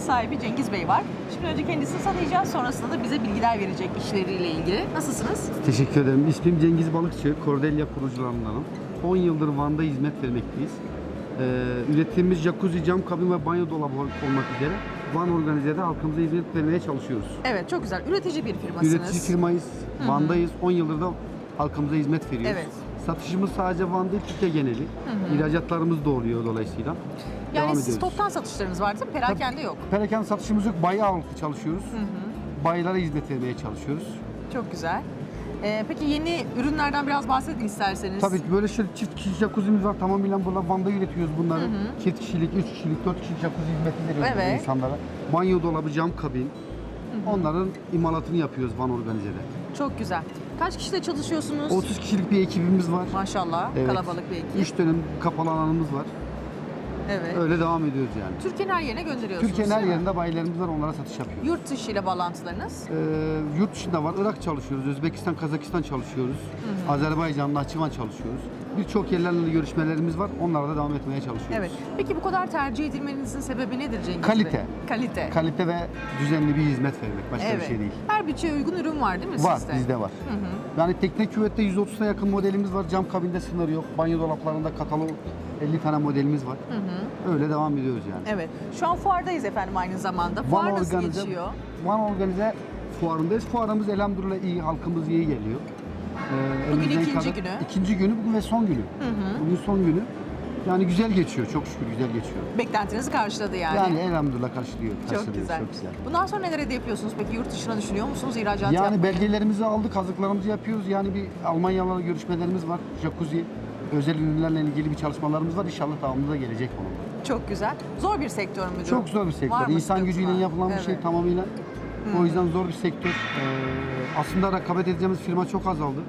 sahibi Cengiz Bey var. Şimdi önce kendisini tanıyacağız. Sonrasında da bize bilgiler verecek işleriyle ilgili. Nasılsınız? Teşekkür ederim. İsmim Cengiz Balıkçı, Cordelia kurucularındanım. 10 yıldır Van'da hizmet vermekteyiz. Ee, ürettiğimiz jacuzzi, cam kabin ve banyo dolabı olmak üzere Van organizede halkımıza hizmet vermeye çalışıyoruz. Evet çok güzel. Üretici bir firmasınız. Üretici firmayız, Van'dayız. 10 yıldır da halkımıza hizmet veriyoruz. Evet. Satışımız sadece Van değil, Türkiye geneli. İhracatlarımız da oluyor dolayısıyla. Yani Devam siz ediyoruz. toptan satışlarınız var değil mi? Perakende yok. Perakende satışımız yok, bayi ağırlıklı çalışıyoruz. Bayılara hizmet vermeye çalışıyoruz. Çok güzel. Ee, peki yeni ürünlerden biraz bahsedin isterseniz. Tabii böyle şöyle çift kişilik jacuzzi'miz var. Tamamıyla burada Van'da üretiyoruz bunları. Çift kişilik, üç kişilik, dört kişilik jacuzzi hizmeti veriyoruz Evet. insanlara. Banyo dolabı, cam kabin. Onların imalatını yapıyoruz Van Organize'de. Çok güzel. Kaç kişiyle çalışıyorsunuz? 30 kişilik bir ekibimiz var. Maşallah. Evet. Kalabalık bir ekip. 3 dönem kapalı alanımız var. Evet. Öyle devam ediyoruz yani. Türkiye'nin her yerine gönderiyorsunuz Türkiye'nin her değil mi? yerinde bayilerimiz var, onlara satış yapıyoruz. Yurt dışı ile bağlantılarınız. Ee, yurt dışında var, Irak çalışıyoruz, Özbekistan, Kazakistan çalışıyoruz. Azerbaycan, Nahçıvan çalışıyoruz. Birçok yerlerle görüşmelerimiz var, onlara da devam etmeye çalışıyoruz. Evet. Peki bu kadar tercih edilmenizin sebebi nedir Cengiz Kalite. Bey? Kalite. Kalite ve düzenli bir hizmet vermek, başka evet. bir şey değil. Her bütçeye uygun ürün var değil mi Var, sizde? bizde var. Yani tekne küvette 130'a yakın modelimiz var. Cam kabinde sınır yok. Banyo dolaplarında katalog 50 tane modelimiz var. Öyle devam ediyoruz yani. Evet. Şu an fuardayız efendim aynı zamanda. Fuar nasıl geçiyor? Van Organize fuarındayız. Fuarımız elhamdülillah iyi, halkımız iyi geliyor. Ee, Bugün ikinci günü. İkinci günü bugün ve son günü. Bugün son günü. Yani güzel geçiyor, çok şükür güzel geçiyor. Beklentinizi karşıladı yani. Yani, elhamdülillah karşılıyor. çok güzel. Çok güzel. Bundan sonra neler yapıyorsunuz peki? Yurt dışına düşünüyor musunuz? İhracat Yani yapmayı? belgelerimizi aldık, hazırlıklarımızı yapıyoruz. Yani bir Almanyalarla görüşmelerimiz var. Jacuzzi, özel ürünlerle ilgili bir çalışmalarımız var. İnşallah devamında da gelecek onun. Çok güzel. Zor bir sektör müdür? Çok zor bir sektör. Var İnsan gücüyle yapılan bir şey Evet. tamamıyla. O yüzden zor bir sektör. Ee, aslında rekabet edeceğimiz firma çok azaldı.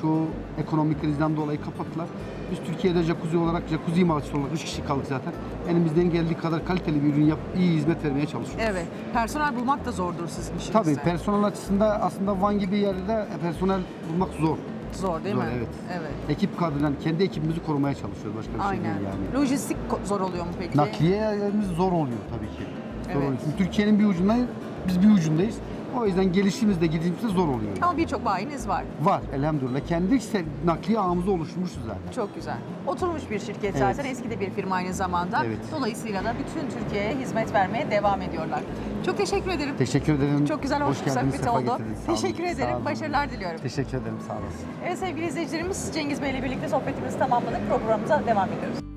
Çoğu ekonomik krizden dolayı kapattılar. Biz Türkiye'de jacuzzi olarak, jacuzzi imalatçısı olarak 3 kişi kaldık zaten. Elimizden geldiği kadar kaliteli bir ürün yap, iyi hizmet vermeye çalışıyoruz. Evet. Personel bulmak da zordur sizin işinizde. Tabii personel açısından aslında Van gibi yerde personel bulmak zor. Zor değil Zor, mi? evet. Evet. Ekip kadrodan kendi ekibimizi korumaya çalışıyoruz başka bir şey Aynen. değil yani. Lojistik zor oluyor mu peki? Nakliyemiz zor oluyor tabii ki. Zor Evet. oluyor. Türkiye'nin bir ucundayız, biz bir ucundayız. O yüzden gelişimizde gidişimizde zor oluyor. Ama birçok bayiniz var. Var elhamdülillah. Kendi nakliye ağımızı oluşturmuşuz zaten. Çok güzel. Oturmuş bir şirket Evet. zaten. Eski de bir firma aynı zamanda. Evet. Dolayısıyla da bütün Türkiye'ye hizmet vermeye devam ediyorlar. Çok teşekkür ederim. Teşekkür ederim. Çok güzel, hoş, bir geldiniz, sohbet oldu. Teşekkür ederim. Başarılar diliyorum. Teşekkür ederim. Sağ olasın. Evet sevgili izleyicilerimiz Cengiz Bey ile birlikte sohbetimizi tamamladık. Programımıza devam ediyoruz.